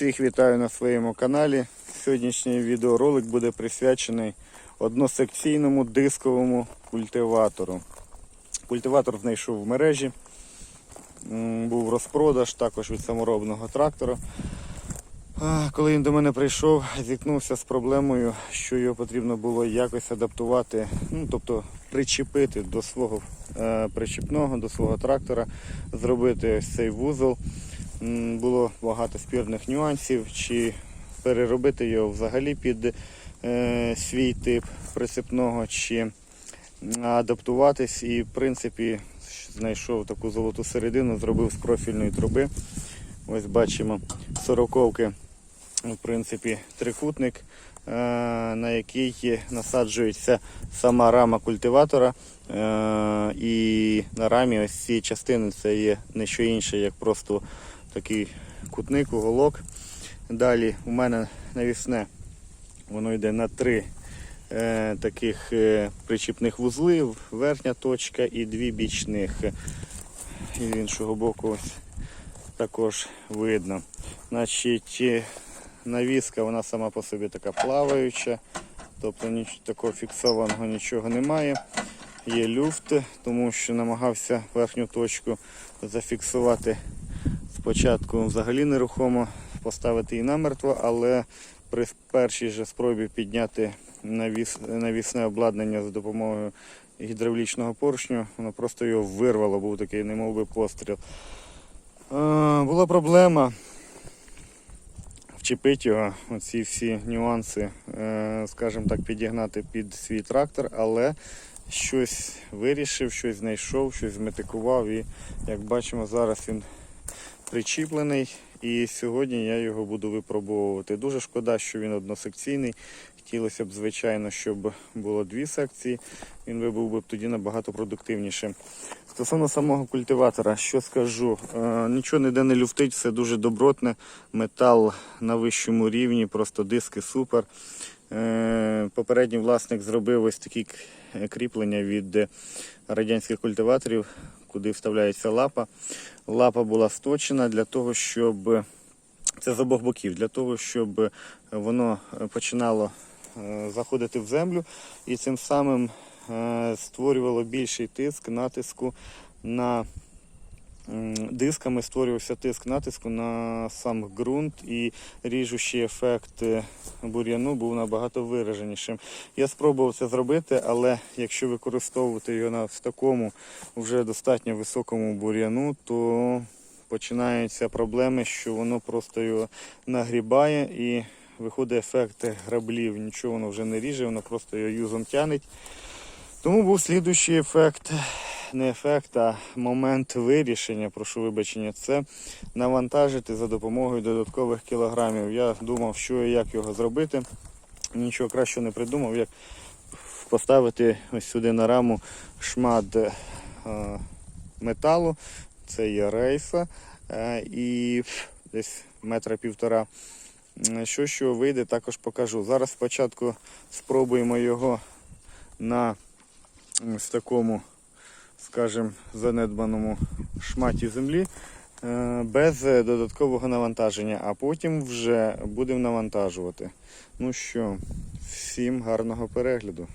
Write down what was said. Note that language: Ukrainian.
Всіх вітаю на своєму каналі. Сьогоднішній відеоролик буде присвячений односекційному дисковому культиватору. Культиватор знайшов в мережі, був розпродаж також від саморобного трактора. Коли він до мене прийшов, зіткнувся з проблемою, що його потрібно було якось адаптувати, ну тобто причепити до свого е, причіпного, до свого трактора, зробити ось цей вузол. Було багато спірних нюансів, чи переробити його взагалі під е, свій тип прицепного, чи адаптуватись і, в принципі, знайшов таку золоту середину, зробив з профільної труби. Ось бачимо сороковки, в принципі, трикутник, е, на який насаджується сама рама культиватора. Е, І на рамі ось ці частини це є не що інше, як просто такий кутник, уголок. Далі у мене навісне, воно йде на три е, таких е, причіпних вузли, верхня точка і дві бічних. І з іншого боку ось також видно. Значить, е, навіска вона сама по собі така плаваюча, тобто ніч, такого фіксованого нічого немає. Є люфт, тому що намагався верхню точку зафіксувати спочатку взагалі нерухомо, поставити її намертво, але при першій же спробі підняти навіс, навісне обладнання за допомогою гідравлічного поршню, воно просто його вирвало, був такий немов би постріл. Е, була проблема вчепити його, оці всі нюанси, е, скажімо так, підігнати під свій трактор, але щось вирішив, щось знайшов, щось зметикував і як бачимо, зараз він причіплений і сьогодні я його буду випробовувати. Дуже шкода, що він односекційний. Хотілося б, звичайно, щоб було дві секції. Він би був би тоді набагато продуктивнішим. Стосовно самого культиватора, що скажу, е, нічого ніде не люфтить, все дуже добротне. Метал на вищому рівні, просто диски супер. Е, Попередній власник зробив ось такі кріплення від е, радянських культиваторів, куди вставляється лапа. Лапа була сточена для того, щоб це з обох боків, для того, щоб воно е, починало е, заходити в землю і цим самим е, створювало більший тиск натиску на дисками створювався тиск натиску на сам ґрунт і ріжущий ефект е, бур'яну був набагато вираженішим. Я спробував це зробити, але якщо використовувати його на такому вже достатньо високому бур'яну, то починаються проблеми, що воно просто його нагрібає і виходить ефект граблів. Нічого воно вже не ріже, воно просто його юзом тянеть. Тому був слідуючий ефект, не ефект, а момент вирішення, прошу вибачення, це навантажити за допомогою додаткових кілограмів. Я думав, що і як його зробити. Нічого кращого не придумав, як поставити ось сюди на раму шмат е, металу, це є рейса, е, і десь метра півтора. Що що вийде, також покажу. Зараз спочатку спробуємо його на ось такому, скажімо, занедбаному шматі землі е, без додаткового навантаження, а потім вже будемо навантажувати. Ну що, всім гарного перегляду.